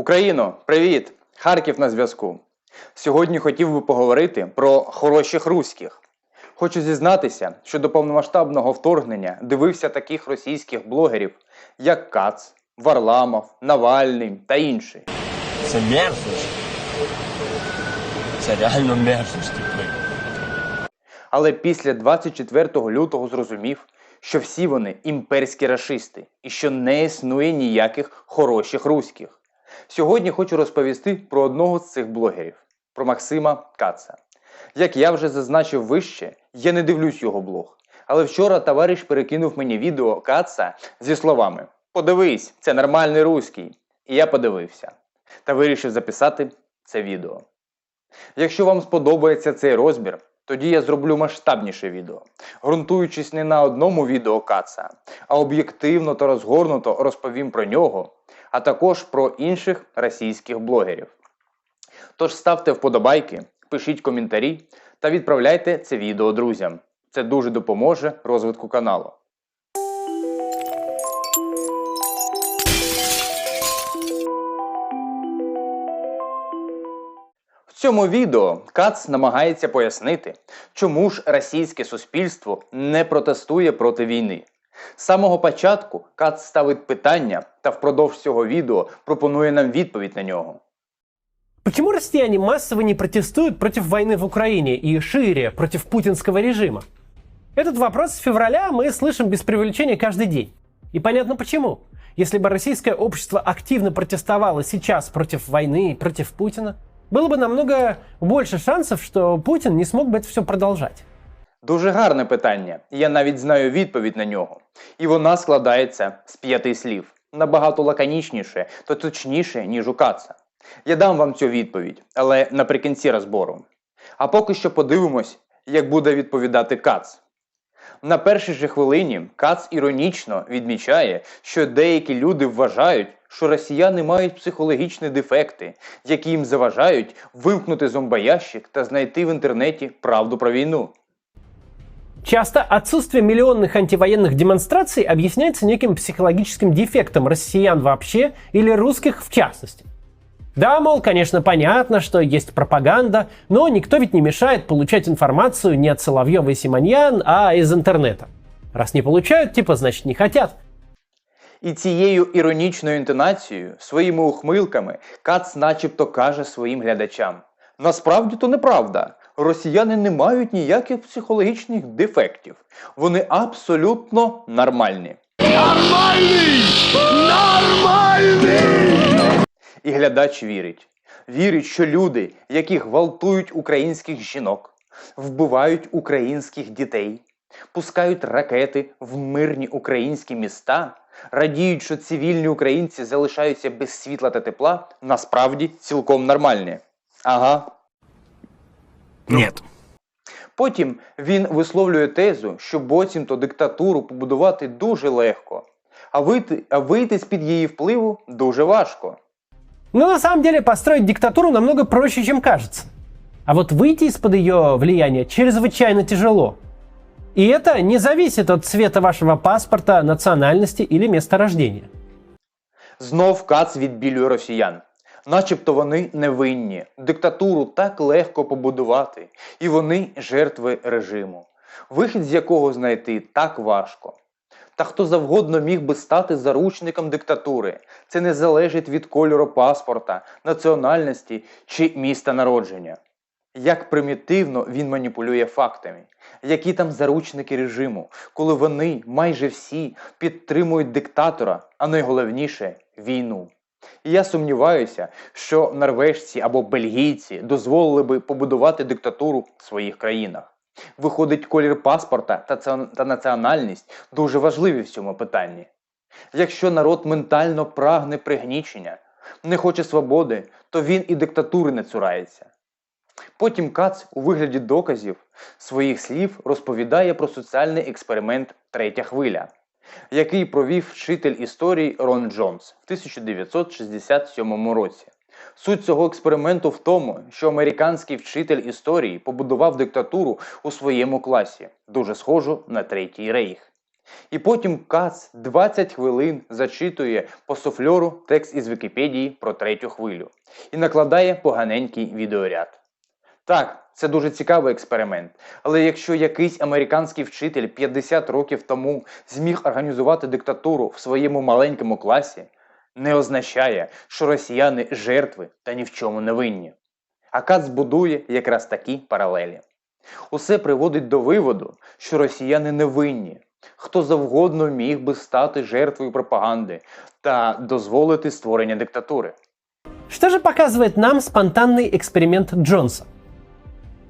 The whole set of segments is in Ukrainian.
Україно, привіт! Харків на зв'язку. Сьогодні хотів би поговорити про хороших руських. Хочу зізнатися, що до повномасштабного вторгнення дивився таких російських блогерів, як Кац, Варламов, Навальний та інші. Це мерзость. Це реально мерзость. Але після 24 лютого зрозумів, що всі вони імперські рашисти і що не існує ніяких хороших руських. Сьогодні хочу розповісти про одного з цих блогерів, про Максима Каца. Як я вже зазначив вище, я не дивлюсь його блог. Але вчора товариш перекинув мені відео Каца зі словами: Подивись, це нормальний руський. І я подивився та вирішив записати це відео. Якщо вам сподобається цей розбір, тоді я зроблю масштабніше відео, ґрунтуючись не на одному відео Каца, а об'єктивно та розгорнуто розповім про нього, а також про інших російських блогерів. Тож ставте вподобайки, пишіть коментарі та відправляйте це відео друзям. Це дуже допоможе розвитку каналу. В цьому відео Кац намагається пояснити, чому ж російське суспільство не протестує проти війни. З самого початку Кац ставить питання та впродовж цього відео пропонує нам відповідь на нього. Почему россияне массово не протестуют против войны в Украине и шире против путинского режима? Этот вопрос с февраля мы слышим без преувеличения каждый день. И понятно почему. Если бы российское общество активно протестовало сейчас против войны и против Путина, было бы намного больше шансов, что Путин не смог бы это все продолжать. Дуже гарне питання, і я навіть знаю відповідь на нього. І вона складається з п'яти слів, набагато лаконічніше та точніше, ніж у Каца. Я дам вам цю відповідь, але наприкінці розбору. А поки що подивимось, як буде відповідати Кац. На першій же хвилині Кац іронічно відмічає, що деякі люди вважають, що росіяни мають психологічні дефекти, які їм заважають вимкнути зомбоящик та знайти в інтернеті правду про війну. Часто отсутствие миллионных антивоенных демонстраций объясняется неким психологическим дефектом россиян вообще или русских в частности. Да, мол, конечно, понятно, что есть пропаганда, но никто ведь не мешает получать информацию не от Соловьева и Симоньян, а из интернета. Раз не получают, типа, значит не хотят. І цією іронічною інтонацією, своїми ухмилками, Кац начебто каже своїм глядачам: насправді то неправда. Росіяни не мають ніяких психологічних дефектів. Вони абсолютно нормальні. Нормальний! Нормальний! І глядач вірить. Вірить, що люди, які гвалтують українських жінок, вбивають українських дітей, пускають ракети в мирні українські міста, радіють, що цивільні українці залишаються без світла та тепла, насправді цілком нормальні. Ага. Нет. Потім він висловлює тезу, що буцімто диктатуру побудувати дуже легко, а вийти, а вийти з-під її впливу дуже важко. Но на самом деле построить диктатуру намного проще, чем кажется. А вот выйти из-под ее влияния чрезвычайно тяжело. И это не зависит от цвета вашего паспорта, национальности или места рождения. Знов Кац відбілює росіян. Начебто вони невинні, диктатуру так легко побудувати, і вони жертви режиму, вихід з якого знайти так важко. Та хто завгодно міг би стати заручником диктатури. Це не залежить від кольору паспорта, національності чи міста народження. Як примітивно він маніпулює фактами, які там заручники режиму, коли вони майже всі підтримують диктатора, а найголовніше війну. І я сумніваюся, що норвежці або бельгійці дозволили би побудувати диктатуру в своїх країнах. Виходить, колір паспорта та, національність дуже важливі в цьому питанні. Якщо народ ментально прагне пригнічення, не хоче свободи, то він і диктатури не цурається. Потім Кац у вигляді доказів своїх слів розповідає про соціальний експеримент Третя хвиля, який провів вчитель історії Рон Джонс в 1967 році. Суть цього експерименту в тому, що американський вчитель історії побудував диктатуру у своєму класі, дуже схожу на Третій рейх. І потім Кац 20 хвилин зачитує по суфльору текст із Вікіпедії про третю хвилю і накладає поганенький відеоряд. Так, це дуже цікавий експеримент, але якщо якийсь американський вчитель 50 років тому зміг організувати диктатуру в своєму маленькому класі, не означає, що росіяни жертви та ні в чому не винні. А Кац будує якраз такі паралелі. Усе приводить до виводу, що росіяни не винні. Хто завгодно міг би стати жертвою пропаганди та дозволити створення диктатури. Что же показывает нам спонтанный эксперимент Джонса?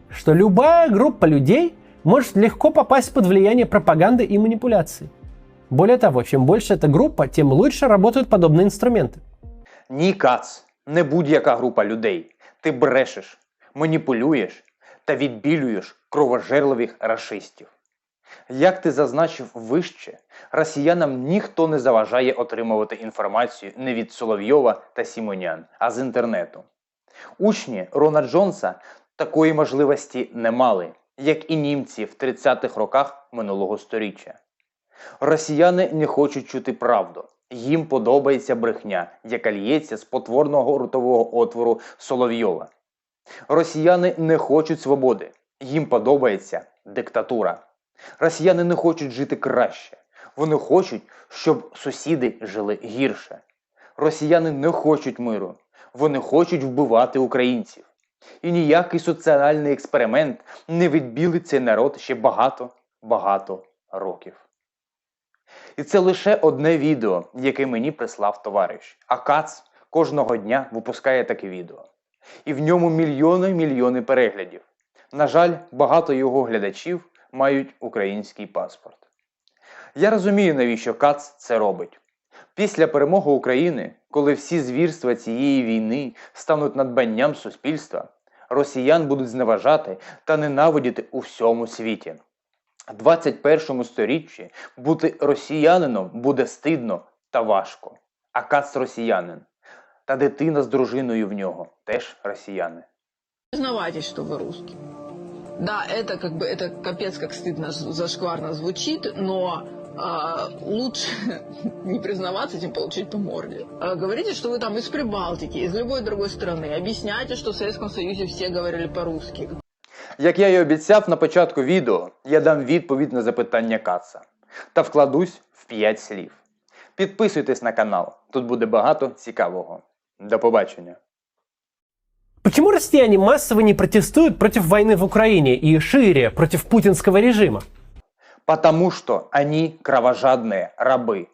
Что любая группа людей может легко попасть под влияние пропаганды и манипуляций. Более того, чем больше эта группа, тем лучше работают подобные инструменты. Ні, Кац, не будь-яка група людей. Ти брешеш, маніпулюєш та відбілюєш кровожерливих рашистів. Як ти зазначив вище, росіянам ніхто не заважає отримувати інформацію не від Соловйова та Сімонян, а з інтернету. Учні Рона Джонса такої можливості не мали, як і німці в 30-х роках минулого сторіччя. Росіяни не хочуть чути правду. Їм подобається брехня, яка лється з потворного ротового отвору Соловйова. Росіяни не хочуть свободи. Їм подобається диктатура. Росіяни не хочуть жити краще. Вони хочуть, щоб сусіди жили гірше. Росіяни не хочуть миру. Вони хочуть вбивати українців. І ніякий соціальний експеримент не відбілить цей народ ще багато, багато років. І це лише одне відео, яке мені прислав товариш. А Кац кожного дня випускає таке відео. І в ньому мільйони мільйони переглядів. На жаль, багато його глядачів мають український паспорт. Я розумію, навіщо Кац це робить. Після перемоги України, коли всі звірства цієї війни стануть надбанням суспільства, росіян будуть зневажати та ненавидіти у всьому світі. В 21 сторіччі бути росіянином буде стидно та важко. А Кац росіянин. Та дитина з дружиною в нього теж росіяни. Признавайтесь, что вы русский. Да, это как бы это капец как стыдно, з- зашкварно звучит, но а, лучше не признаваться, чем получить по морде. А, говорите, что вы там из Прибалтики, из любой другой страны. Объясняйте, что в Советском Союзе все говорили по-русски. Як я й обіцяв на початку відео, я дам відповідь на запитання Каца та вкладусь в 5 слів. Підписуйтесь на канал, тут буде багато цікавого. До побачення. Почему россияне массово не протестуют против войны в Украине и шире против путинского режима? Потому что они кровожадные рабы.